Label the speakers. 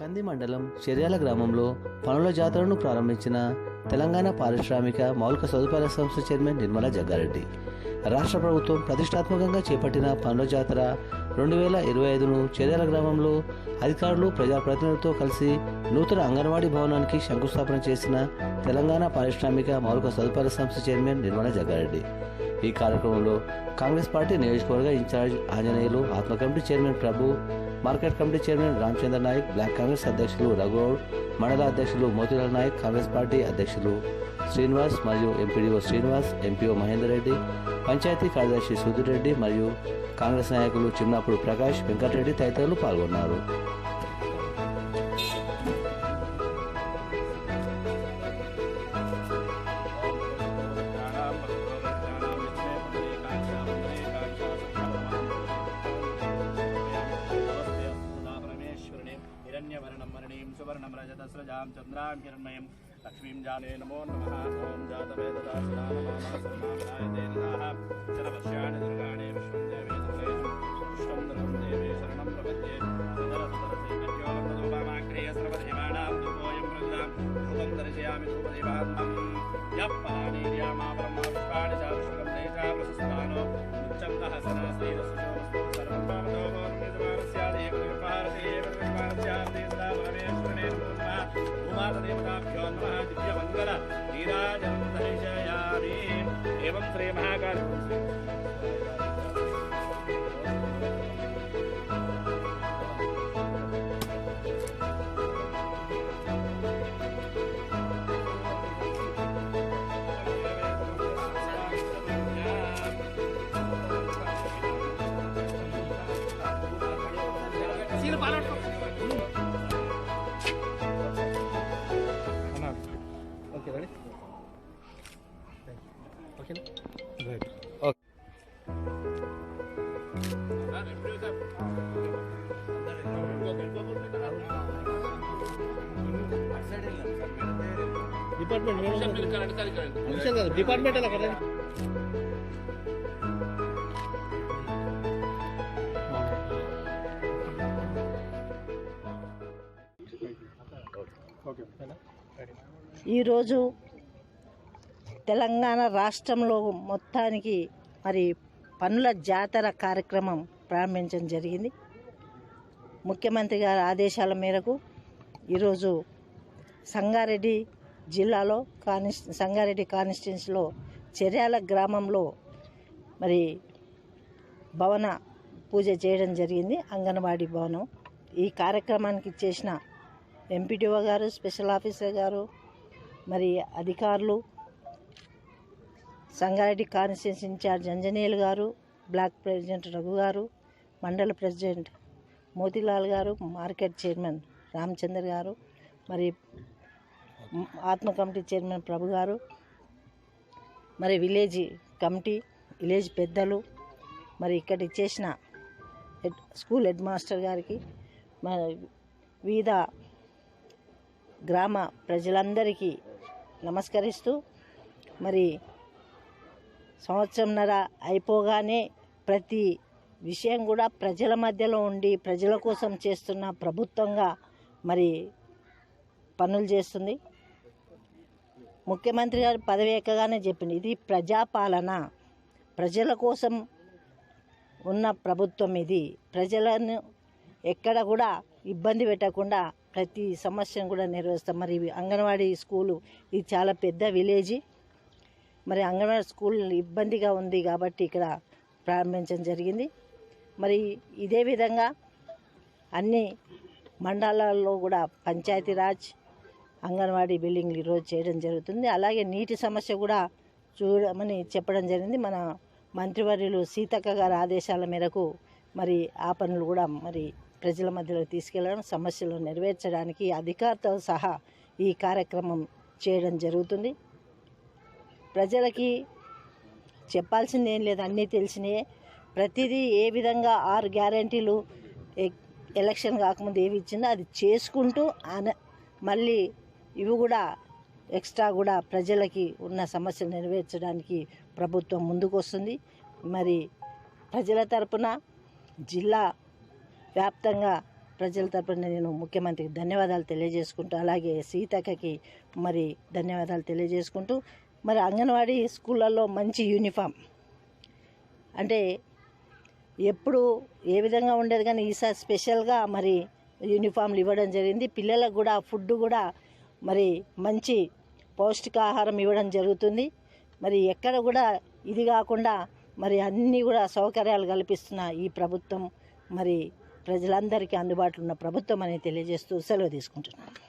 Speaker 1: కంది మండలం చెర్యాల గ్రామంలో పనుల జాతరను ప్రారంభించిన తెలంగాణ పారిశ్రామిక మౌలిక సదుపాయాల సంస్థ చైర్మన్ నిర్మలా జగ్గారెడ్డి. రాష్ట్ర ప్రభుత్వం ప్రతిష్టాత్మకంగా చేపట్టిన పనుల జాతర రెండు వేల ఇరవై ఐదును చెర్యాల గ్రామంలో అధికారులు ప్రజాప్రతినిధులతో కలిసి నూతన అంగన్వాడీ భవనానికి శంకుస్థాపన చేసిన తెలంగాణ పారిశ్రామిక మౌలిక సదుపాయాల సంస్థ చైర్మన్ నిర్మల జగ్గారెడ్డి. ఈ కార్యక్రమంలో కాంగ్రెస్ పార్టీ నియోజకవర్గ incharge Anjaneyulu ATMA committee chairman Prabhu market committee chairman Ramachandra Nayak block Congress అధ్యక్షులు రఘుగౌడ్ మండల అధ్యక్షులు మోతిలాల్ నాయక్ కాంగ్రెస్ పార్టీ అధ్యక్షులు శ్రీనివాస్ మరియు ఎంపీడీఓ శ్రీనివాస్ ఎంపీఓ మహేందర్ రెడ్డి పంచాయతీ కార్యదర్శి సుధీర్ రెడ్డి మరియు కాంగ్రెస్ నాయకులు చిన్నప్పుడు ప్రకాష్ వెంకటరెడ్డి తదితరులు పాల్గొన్నారు.
Speaker 2: హిరణ్యవర్ణం మరణీం సువర్ణం రజతస్రజాం చంద్రాం హిరణ్మయం लक्ष्मी जाने नमो नमः ॐ जातवेददासुरामनामासुरमाविनायते नमः शरवर्ष्याणि दुर्गाणि देवे दुर्गे देवे शरणं प्रपद्ये सुन्दरसुन्दरसेव्योपामाग्रेय सर्वदेवानां दुर्गोऽयं प्रदां तेजा प्रशस्तानो उच्चन्दः सनास्तेन
Speaker 3: नीराजनन्तनिशयामि एवं श्रीमहाकाल। पालन డిపార్ట్మెంట్ అంశం కాదు డిపార్ట్మెంట్ అలా కదా. ఓకే
Speaker 4: ఈరోజు తెలంగాణ రాష్ట్రంలో మొత్తానికి మరి పనుల జాతర కార్యక్రమం ప్రారంభించడం జరిగింది. ముఖ్యమంత్రి గారి ఆదేశాల మేరకు ఈరోజు సంగారెడ్డి జిల్లాలో కానిస్ సంగారెడ్డి కాన్స్టిట్యున్సీలో చెర్యాల గ్రామంలో మరి భవన పూజ చేయడం జరిగింది అంగన్వాడీ భవనం. ఈ కార్యక్రమానికి చేసిన ఎంపీడీఓ గారు స్పెషల్ ఆఫీసర్ గారు మరి అధికారులు సంగారెడ్డి కాన్స్టిట్యూన్సీ ఇన్ఛార్జ్ అంజనేయులు గారు బ్లాక్ ప్రెసిడెంట్ రఘు గారు మండల ప్రెసిడెంట్ మోతీలాల్ గారు మార్కెట్ చైర్మన్ రామచందర్ గారు మరి ఆత్మ కమిటీ చైర్మన్ ప్రభు గారు మరి విలేజ్ కమిటీ విలేజ్ పెద్దలు మరి ఇక్కడ చేసిన హెడ్ స్కూల్ హెడ్ మాస్టర్ గారికి మరి వివిధ గ్రామ ప్రజలందరికీ నమస్కరిస్తూ మరి సంవత్సరంన్నర అయిపోగానే ప్రతి విషయం కూడా ప్రజల మధ్యలో ఉండి ప్రజల కోసం చేస్తున్న ప్రభుత్వంగా మరి పనులు చేస్తుంది. ముఖ్యమంత్రి గారు పదవి ఎక్కగానే చెప్పింది ఇది ప్రజాపాలన. ప్రజల కోసం ఉన్న ప్రభుత్వం ఇది. ప్రజలను ఎక్కడ కూడా ఇబ్బంది పెట్టకుండా ప్రతి సమస్యను కూడా నిర్వహిస్తాం మరి ఇవి అంగన్వాడీ స్కూలు ఇది చాలా పెద్ద విలేజ్. మరి అంగన్వాడీ స్కూల్ ఇబ్బందిగా ఉంది కాబట్టి ఇక్కడ ప్రారంభించడం జరిగింది. మరి ఇదే విధంగా అన్ని మండలాల్లో కూడా పంచాయతీరాజ్ అంగన్వాడీ బిల్డింగ్లు ఈరోజు చేయడం జరుగుతుంది. అలాగే నీటి సమస్య కూడా చూడమని చెప్పడం జరిగింది. మన మంత్రివర్యులు సీతక్క గారి ఆదేశాల మేరకు మరి ఆ పనులు కూడా మరి ప్రజల మధ్యలో తీసుకెళ్ళడం సమస్యలు నెరవేర్చడానికి అధికారితో సహా ఈ కార్యక్రమం చేయడం జరుగుతుంది. ప్రజలకి చెప్పాల్సింది ఏం లేదు అన్నీ తెలిసినాయే. ప్రతిదీ ఏ విధంగా ఆరు గ్యారంటీలు ఎలక్షన్ కాకముందు ఏవి ఇచ్చిందో అది చేసుకుంటూ ఆన మళ్ళీ ఇవి కూడా ఎక్స్ట్రా కూడా ప్రజలకి ఉన్న సమస్యలు నెరవేర్చడానికి ప్రభుత్వం ముందుకు వస్తుంది మరి ప్రజల తరపున జిల్లా వ్యాప్తంగా ప్రజల తరపున నేను ముఖ్యమంత్రికి ధన్యవాదాలు తెలియజేసుకుంటూ అలాగే సీతక్కకి మరి ధన్యవాదాలు తెలియజేసుకుంటూ మరి అంగన్వాడీ స్కూళ్ళల్లో మంచి యూనిఫామ్. అంటే ఎప్పుడు ఏ విధంగా ఉండేది కానీ ఈసారి స్పెషల్గా మరి యూనిఫామ్లు ఇవ్వడం జరిగింది. పిల్లలకు కూడా ఫుడ్ కూడా మరి మంచి పౌష్టికాహారం ఇవ్వడం జరుగుతుంది. మరి ఎక్కడ కూడా ఇది కాకుండా మరి అన్నీ కూడా సౌకర్యాలు కల్పిస్తున్న ఈ ప్రభుత్వం మరి ప్రజలందరికీ అందుబాటులో ఉన్న ప్రభుత్వం అని తెలియజేస్తూ సెలవు తీసుకుంటున్నాను.